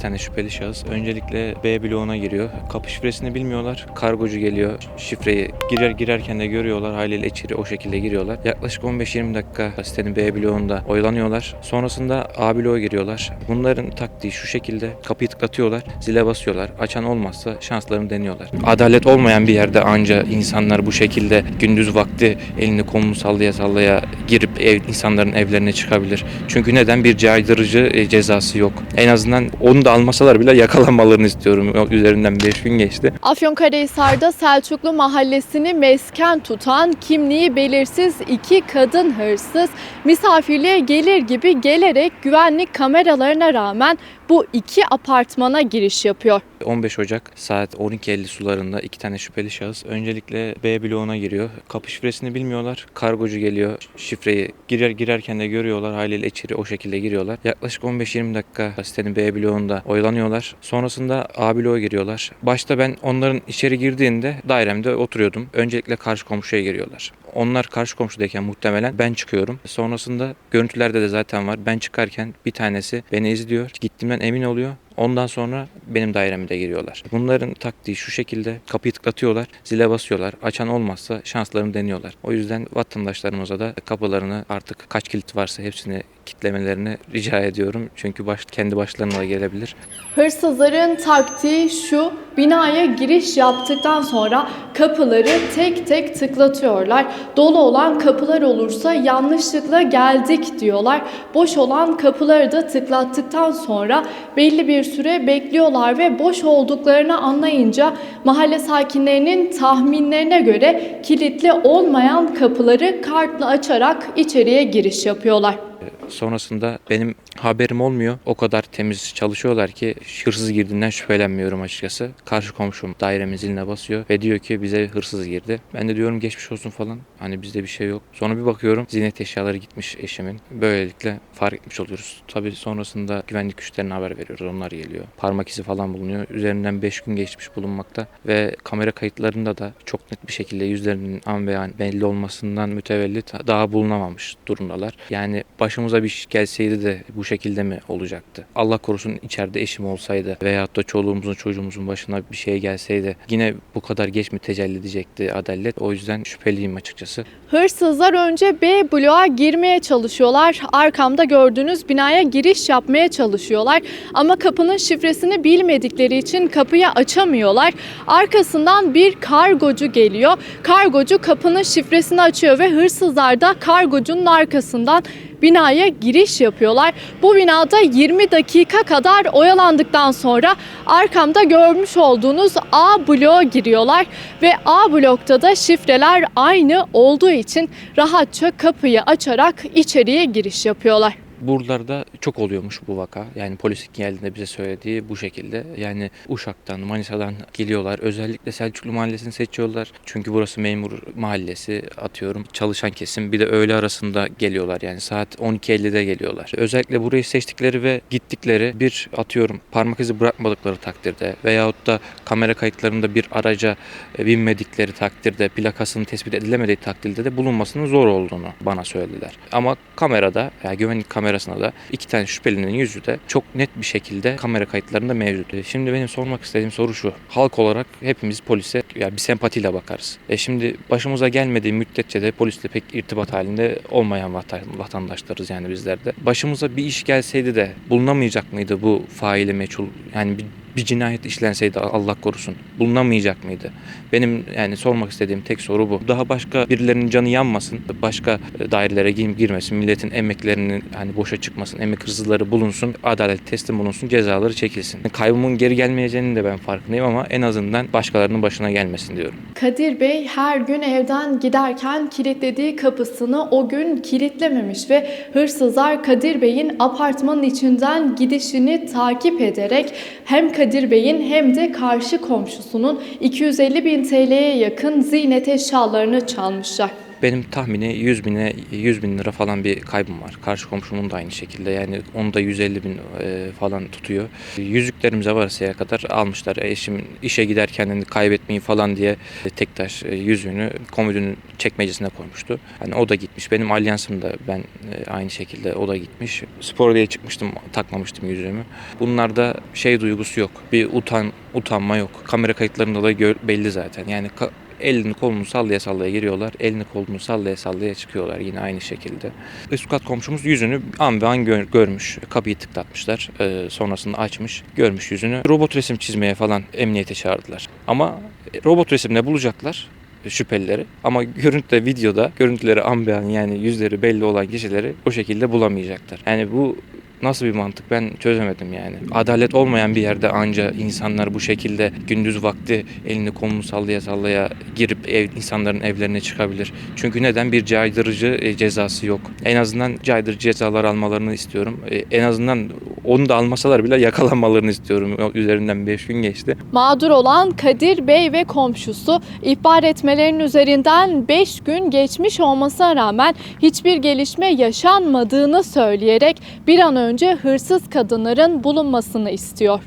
tane şüpheli şahıs. Öncelikle B bloğuna giriyor. Kapı şifresini bilmiyorlar. Kargocu geliyor. Şifreyi girer girerken de görüyorlar. Haliyle içeri o şekilde giriyorlar. Yaklaşık 15-20 dakika sitenin B bloğunda oyalanıyorlar. Sonrasında A bloğa giriyorlar. Bunların taktiği şu şekilde. Kapıyı tıklatıyorlar. Zile basıyorlar. Açan olmazsa şanslarını deniyorlar. Adalet olmayan bir yerde anca insanlar bu şekilde gündüz vakti elini kolunu sallaya sallaya girip ev, insanların evlerine çıkabilir. Çünkü neden? Bir caydırıcı e, cezası yok. En azından onu da almasalar bile yakalanmalarını istiyorum. Üzerinden 5 gün geçti. Afyonkarahisar'da Selçuklu mahallesini mesken tutan kimliği belirsiz iki kadın hırsız misafirliğe gelir gibi gelerek güvenlik kameralarına rağmen bu iki apartmana giriş yapıyor. 15 Ocak saat 12.50 sularında iki tane şüpheli şahıs öncelikle B bloğuna giriyor. Kapı şifresini bilmiyorlar. Kargocu geliyor. Şifreyi girer girerken de görüyorlar. Haliyle içeri o şekilde giriyorlar. Yaklaşık 15-20 dakika sitenin B bloğunda oyalanıyorlar. Sonrasında A bloğa giriyorlar. Başta ben onların içeri girdiğinde dairemde oturuyordum. Öncelikle karşı komşuya giriyorlar. Onlar karşı komşudayken muhtemelen ben çıkıyorum. Sonrasında görüntülerde de zaten var. Ben çıkarken bir tanesi beni izliyor. Gittiğimden emin oluyor. Ondan sonra benim daireme de giriyorlar. Bunların taktiği şu şekilde kapıyı tıklatıyorlar, zile basıyorlar. Açan olmazsa şanslarını deniyorlar. O yüzden vatandaşlarımıza da kapılarını artık kaç kilit varsa hepsini kitlemelerini rica ediyorum. Çünkü baş, kendi başlarına da gelebilir. Hırsızların taktiği şu, binaya giriş yaptıktan sonra kapıları tek tek tıklatıyorlar. Dolu olan kapılar olursa yanlışlıkla geldik diyorlar. Boş olan kapıları da tıklattıktan sonra belli bir süre bekliyorlar ve boş olduklarını anlayınca mahalle sakinlerinin tahminlerine göre kilitli olmayan kapıları kartla açarak içeriye giriş yapıyorlar. Sonrasında benim haberim olmuyor. O kadar temiz çalışıyorlar ki hırsız girdiğinden şüphelenmiyorum açıkçası. Karşı komşum dairemin ziline basıyor ve diyor ki bize hırsız girdi. Ben de diyorum geçmiş olsun falan. Hani bizde bir şey yok. Sonra bir bakıyorum ziynet eşyaları gitmiş eşimin. Böylelikle fark etmiş oluyoruz. Tabii sonrasında güvenlik güçlerine haber veriyoruz. Onlar geliyor. Parmak izi falan bulunuyor. Üzerinden 5 gün geçmiş bulunmakta ve kamera kayıtlarında da çok net bir şekilde yüzlerinin an ve belli olmasından mütevellit daha bulunamamış durumdalar. Yani başımıza bir iş gelseydi de bu şekilde mi olacaktı? Allah korusun içeride eşim olsaydı veyahut da çoluğumuzun çocuğumuzun başına bir şey gelseydi yine bu kadar geç mi tecelli edecekti adalet? O yüzden şüpheliyim açıkçası. Hırsızlar önce B bloğa girmeye çalışıyorlar. Arkamda gördüğünüz binaya giriş yapmaya çalışıyorlar. Ama kapının şifresini bilmedikleri için kapıyı açamıyorlar. Arkasından bir kargocu geliyor. Kargocu kapının şifresini açıyor ve hırsızlar da kargocunun arkasından binaya giriş yapıyorlar. Bu binada 20 dakika kadar oyalandıktan sonra arkamda görmüş olduğunuz A bloğa giriyorlar ve A blokta da şifreler aynı olduğu için rahatça kapıyı açarak içeriye giriş yapıyorlar. Buralarda çok oluyormuş bu vaka. Yani polisin geldiğinde bize söylediği bu şekilde. Yani Uşak'tan, Manisa'dan geliyorlar. Özellikle Selçuklu Mahallesi'ni seçiyorlar. Çünkü burası memur mahallesi atıyorum. Çalışan kesim. Bir de öğle arasında geliyorlar. Yani saat 12.50'de geliyorlar. Özellikle burayı seçtikleri ve gittikleri bir atıyorum parmak izi bırakmadıkları takdirde veyahut da kamera kayıtlarında bir araca e, binmedikleri takdirde plakasının tespit edilemediği takdirde de bulunmasının zor olduğunu bana söylediler. Ama kamerada yani güvenlik kamerasında da iki tane şüphelinin yüzü de çok net bir şekilde kamera kayıtlarında mevcut. E, Şimdi benim sormak istediğim soru şu. Halk olarak hepimiz polise ya bir sempatiyle bakarız. E şimdi başımıza gelmediği müddetçe de polisle pek irtibat halinde olmayan vatan- vatandaşlarız yani bizler de. Başımıza bir iş gelseydi de bulunamayacak mıydı bu faili meçhul? Yani bir bir cinayet işlenseydi Allah korusun bulunamayacak mıydı? Benim yani sormak istediğim tek soru bu. Daha başka birilerinin canı yanmasın, başka e, dairelere girmesin, milletin emeklerinin hani boşa çıkmasın, emek hırsızları bulunsun, adalet teslim bulunsun, cezaları çekilsin. Kaybımın geri gelmeyeceğinin de ben farkındayım ama en azından başkalarının başına gelmesin diyorum. Kadir Bey her gün evden giderken kilitlediği kapısını o gün kilitlememiş ve hırsızlar Kadir Bey'in apartmanın içinden gidişini takip ederek hem Kadir Bey'in hem de karşı komşusunun 250 bin TL'ye yakın ziynet eşyalarını çalmışlar. Benim tahmini 100 bine 100 bin lira falan bir kaybım var. Karşı komşumun da aynı şekilde yani onu da 150 bin e, falan tutuyor. Yüzüklerimize varasıya kadar almışlar. Eşim işe giderken hani kaybetmeyin falan diye tek taş e, yüzüğünü komodinin çekmecesine koymuştu. Hani o da gitmiş. Benim alyansım da ben e, aynı şekilde o da gitmiş. Spor diye çıkmıştım takmamıştım yüzüğümü. Bunlarda şey duygusu yok. Bir utan utanma yok. Kamera kayıtlarında da belli zaten. Yani ka- elini kolunu sallaya sallaya giriyorlar. Elini kolunu sallaya sallaya çıkıyorlar yine aynı şekilde. Üst kat komşumuz yüzünü an ve an gör- görmüş. Kapıyı tıklatmışlar. Ee, sonrasında açmış. Görmüş yüzünü. Robot resim çizmeye falan emniyete çağırdılar. Ama e, robot resimle bulacaklar şüphelileri ama görüntüde videoda görüntüleri an be an yani yüzleri belli olan kişileri o şekilde bulamayacaklar. Yani bu nasıl bir mantık ben çözemedim yani. Adalet olmayan bir yerde anca insanlar bu şekilde gündüz vakti elini kolunu sallaya sallaya girip ev, insanların evlerine çıkabilir. Çünkü neden bir caydırıcı e, cezası yok. En azından caydırıcı cezalar almalarını istiyorum. E, en azından onu da almasalar bile yakalanmalarını istiyorum. Üzerinden 5 gün geçti. Mağdur olan Kadir Bey ve komşusu ihbar etmelerinin üzerinden 5 gün geçmiş olmasına rağmen hiçbir gelişme yaşanmadığını söyleyerek bir an önce hırsız kadınların bulunmasını istiyor.